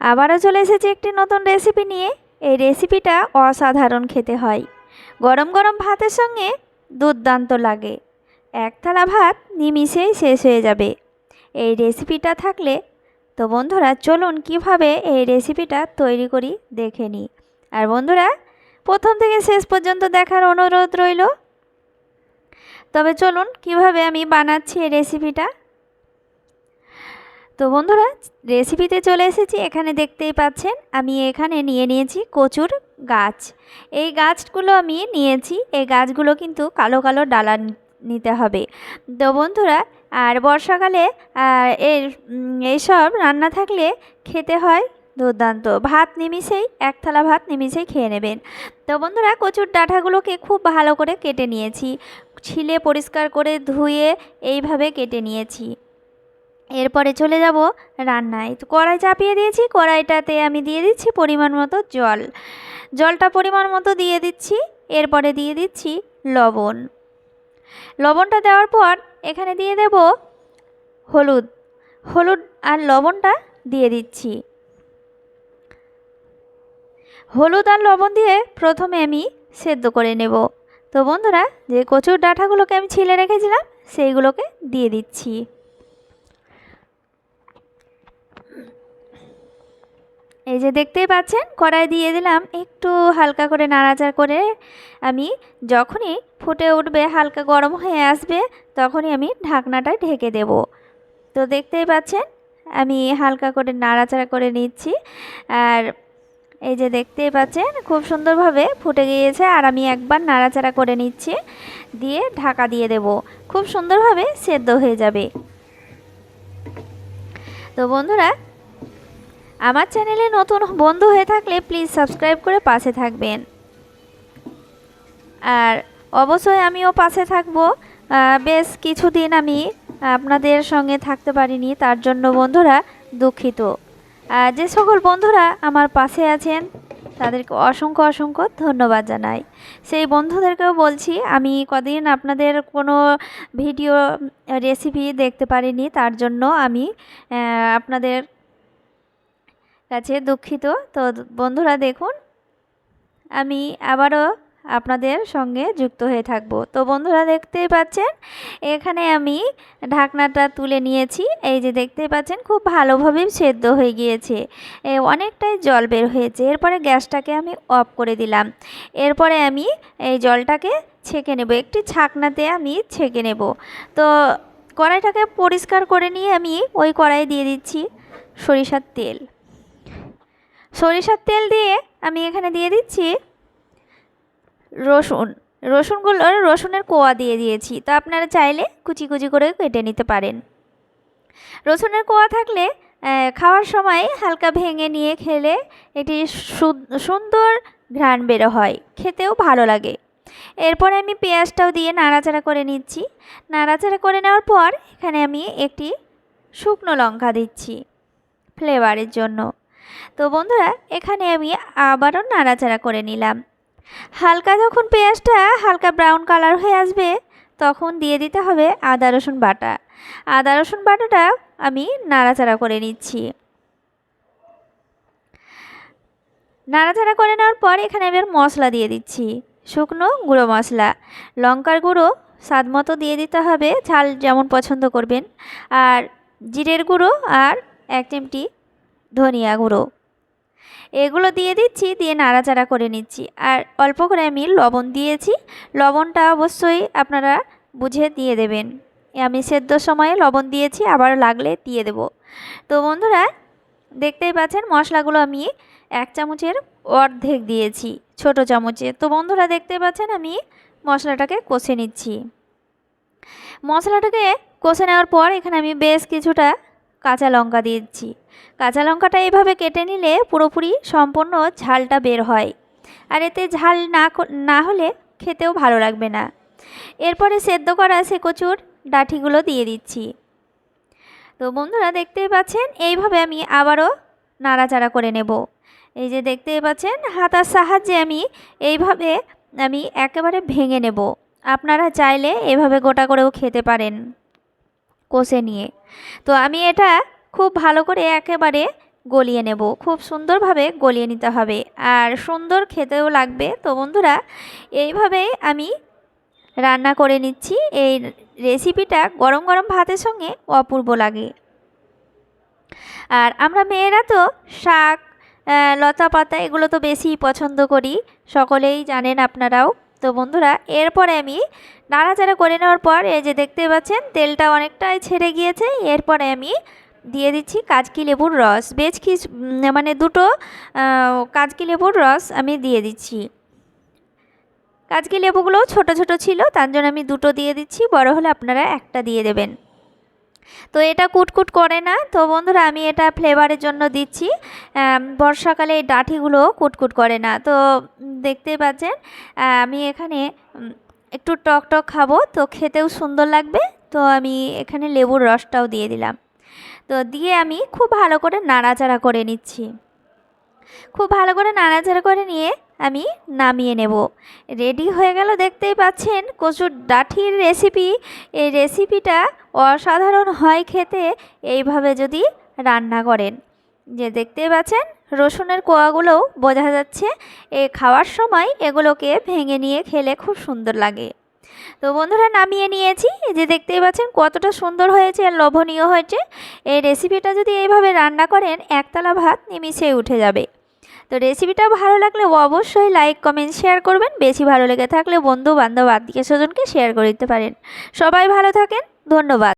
আবারও চলে এসেছি একটি নতুন রেসিপি নিয়ে। এই রেসিপিটা অসাধারণ খেতে হয়। গরম গরম ভাতের সঙ্গে দুর্দান্ত লাগে। এক থালা ভাত নিমিষেই শেষ হয়ে যাবে। এই রেসিপিটা থাকলে তো বন্ধুরা চলুন কীভাবে এই রেসিপিটা তৈরি করি দেখে নিই। আর বন্ধুরা, প্রথম থেকে শেষ পর্যন্ত দেখার অনুরোধ রইল। তবে চলুন কীভাবে আমি বানাচ্ছি এই রেসিপিটা তো বন্ধুরা রেসিপিতে চলে এসেছি। এখানে দেখতেই পাচ্ছেন, আমি এখানে নিয়ে নিয়েছি কচুর গাছ। এই গাছগুলো আমি নিয়েছি। এই গাছগুলো কিন্তু কালো কালো ডালা নিতে হবে। তো বন্ধুরা, আর বর্ষাকালে এর এইসব রান্না থাকলে খেতে হয় দুর্দান্ত। ভাত নিমিষেই, এক থালা ভাত নিমিষেই খেয়ে নেবেন। তো বন্ধুরা, কচুর ডাঁটাগুলোকে খুব ভালো করে কেটে নিয়েছি। ছিলে পরিষ্কার করে ধুয়ে এইভাবে কেটে নিয়েছি। এরপরে চলে যাব রান্নায়। তো কড়াই চাপিয়ে দিয়েছি, কড়াইটাতে আমি দিয়ে দিচ্ছি পরিমাণ মতো জল। জলটা পরিমাণ মতো দিয়ে দিচ্ছি, এরপরে দিয়ে দিচ্ছি লবণ। লবণটা দেওয়ার পর এখানে দিয়ে দেব হলুদ। হলুদ আর লবণটা দিয়ে দিচ্ছি। হলুদ আর লবণ দিয়ে প্রথমে আমি সেদ্ধ করে নেব। তো বন্ধুরা, যে কচুর ডাঁটাগুলোকে আমি ছিলে রেখেছিলাম, সেইগুলোকে দিয়ে দিচ্ছি। এই যে দেখতেই পাচ্ছেন, কড়াই দিয়ে দিলাম একটু হালকা করে নাড়াচাড়া করে আমি যখনই ফুটে উঠবে, হালকা গরম হয়ে আসবে, তখনই আমি ঢাকনাটা ঢেকে দেব। তো দেখতেই পাচ্ছেন, আমি হালকা করে নাড়াচাড়া করে নিচ্ছি। আর এই যে দেখতেই পাচ্ছেন, খুব সুন্দরভাবে ফুটে গিয়েছে আর আমি একবার নাড়াচাড়া করে নিচ্ছি, দিয়ে ঢাকা দিয়ে দেব। খুব সুন্দরভাবে সেদ্ধ হয়ে যাবে। তো বন্ধুরা আমার চ্যানেলে নতুন বন্ধু হয়ে থাকলে প্লিজ সাবস্ক্রাইব করে পাশে থাকবেন। আর অবশ্যই আমিও পাশে থাকব। বেশ কিছুদিন আমি আপনাদের সঙ্গে থাকতে পারিনি, তার জন্য বন্ধুরা দুঃখিত। যে সকল বন্ধুরা আমার পাশে আছেন, তাদেরকে অসংখ্য অসংখ্য ধন্যবাদ জানাই। সেই বন্ধুদেরকেও বলছি, আমি কদিন আপনাদের কোনো ভিডিও, রেসিপি দেখতে পারিনি, তার জন্য আমি আপনাদের কাছে দুঃখিত। তো বন্ধুরা দেখুন, আমি আবারও আপনাদের সঙ্গে যুক্ত হয়ে থাকব। তো বন্ধুরা দেখতেই পাচ্ছেন, এখানে আমি ঢাকনাটা তুলে নিয়েছি। এই যে দেখতেই পাচ্ছেন, খুব ভালোভাবে সেদ্ধ হয়ে গিয়েছে। অনেকটাই জল বের হয়েছে। এরপরে গ্যাসটাকে আমি অফ করে দিলাম। এরপরে আমি এই জলটাকে ছেঁকে নেব। একটি ছাকনাতে আমি ছেঁকে নেব। তো কড়াইটাকে পরিষ্কার করে নিয়ে আমি ওই কড়াই দিয়ে দিচ্ছি সরিষার তেল। সরিষার তেল দিয়ে আমি এখানে দিয়ে দিচ্ছি রসুন। রসুনগুলোর রসুনের কোয়া দিয়ে দিয়েছি। তো আপনারা চাইলে কুচি কুচি করে কেটে নিতে পারেন। রসুনের কোয়া থাকলে খাওয়ার সময় হালকা ভেঙে নিয়ে খেলে এটি সুন্দর ঘ্রাণ বেরো হয়। খেতেও ভালো লাগে। এরপরে আমি পেঁয়াজটাও দিয়ে নাড়াচাড়া করে নিচ্ছি। নাড়াচাড়া করে নেওয়ার পর এখানে আমি একটি শুকনো লঙ্কা দিচ্ছি ফ্লেভারের জন্য। তো বন্ধুরা, এখানে আমি আবারও নাড়াচাড়া করে নিলাম। হালকা যখন পেঁয়াজটা হালকা ব্রাউন কালার হয়ে আসবে, তখন দিয়ে দিতে হবে আদা, রসুন বাটা। আদা, রসুন বাটাটা আমি নাড়াচাড়া করে নিচ্ছি। নাড়াচাড়া করে নেওয়ার পর এখানে এবার মশলা দিয়ে দিচ্ছি। শুকনো গুঁড়ো মশলা। লঙ্কার গুঁড়ো স্বাদ মতো দিয়ে দিতে হবে, ঝাল যেমন পছন্দ করবেন। আর জিরের গুঁড়ো আর এক চিমটি ধনিয়া গুঁড়ো। এগুলো দিয়ে দিচ্ছি, দিয়ে নাড়াচাড়া করে নিচ্ছি। আর অল্প করে আমি লবণ দিয়েছি। লবণটা অবশ্যই আপনারা বুঝে দিয়ে দেবেন। আমি সেদ্ধ সময়ে লবণ দিয়েছি, আবার লাগলে দিয়ে দেব। তো বন্ধুরা, দেখতেই পাচ্ছেন মশলাগুলো আমি এক চামচের অর্ধেক দিয়েছি, ছোট চামচে। তো বন্ধুরা দেখতে পাচ্ছেন আমি মশলাটাকে কষে নিচ্ছি। মশলাটাকে কষে নেওয়ার পর এখানে আমি বেশ কিছুটা কাঁচা লঙ্কা দিচ্ছি কাঁচা লঙ্কাটা এভাবে কেটে নিলে পুরোপুরি সম্পূর্ণ ঝালটা বের হয়। আর এতে ঝাল না না হলে খেতেও ভালো লাগবে না। এরপরে সেদ্ধ করা সে কচুর ডাঠিগুলো দিয়ে দিচ্ছি। তো বন্ধুরা দেখতেই পাচ্ছেন, এইভাবে আমি আবারও নাড়াচাড়া করে নেব। এই যে দেখতেই পাচ্ছেন, হাতার সাহায্যে আমি এইভাবে আমি একেবারে ভেঙে নেব। আপনারা চাইলে এভাবে গোটা করেও খেতে পারেন। কষে নিয়ে। তো আমি এটা খুব ভালো করে একেবারে গলিয়ে নেব। খুব সুন্দরভাবে গলিয়ে নিতে হবে। আর সুন্দর খেতেও লাগবে। তো বন্ধুরা এইভাবেই আমি রান্না করে নিচ্ছি। এই রেসিপিটা গরম গরম ভাতের সঙ্গে অপূর্ব লাগে। আর আমরা মেয়েরা তো শাক লতা পাতা এগুলো তো বেশি পছন্দ করি। সকলেই জানেন আপনারাও। তো বন্ধুরা, এরপরে আমি নাড়াচাড়া করে নেওয়ার পর এই যে দেখতে পাচ্ছেন, তেলটা অনেকটাই ছেড়ে গিয়েছে। এরপরে আমি দিয়ে দিচ্ছি কাজকি লেবুর রস। বেশ কি মানে দুটো কাজকি লেবুর রস আমি দিয়ে দিচ্ছি। কাজকি লেবুগুলো ছোট ছোট ছিল, তার জন্য আমি দুটো দিয়ে দিচ্ছি। বড় হলে আপনারা একটা দিয়ে দেবেন। তো এটা কুটকুট করে না। তো বন্ধুরা, আমি এটা ফ্লেভারের জন্য দিচ্ছি। বর্ষাকালে এই ডাঁটিগুলো কুটকুট করে না। তো দেখতেই পাচ্ছেন আমি এখানে একটু টক টক খাব। তো খেতেও সুন্দর লাগবে। তো আমি এখানে লেবুর রসটাও দিয়ে দিলাম। তো দিয়ে আমি খুব ভালো করে নাড়াচাড়া করে নিচ্ছি। খুব ভালো করে নাড়াচাড়া করে নিয়ে আমি নামিয়ে নেব। রেডি হয়ে গেল দেখতেই পাচ্ছেন কচুর ডাঠির রেসিপি এই রেসিপিটা অসাধারণ হয় খেতে, এইভাবে যদি রান্না করেন। যে দেখতেই পাচ্ছেন রসুনের কোয়াগুলোও বোঝা যাচ্ছে, এ খাওয়ার সময় এগুলোকে ভেঙে নিয়ে খেলে খুব সুন্দর লাগে। তো বন্ধুরা, নামিয়ে নিয়েছি। যে দেখতেই পাচ্ছেন কতটা সুন্দর হয়েছে আর লোভনীয় হয়েছে। এই রেসিপিটা যদি এইভাবে রান্না করেন, একতলা ভাত নিমিষেই উঠে যাবে। তো রেসিপিটা ভালো লাগলে অবশ্যই লাইক কমেন্ট শেয়ার করবেন। বেশি ভালো লেগে থাকলে বন্ধু বান্ধব আত্মীয় স্বজনকে শেয়ার করে দিতে পারেন। সবাই ভালো থাকেন। ধন্যবাদ।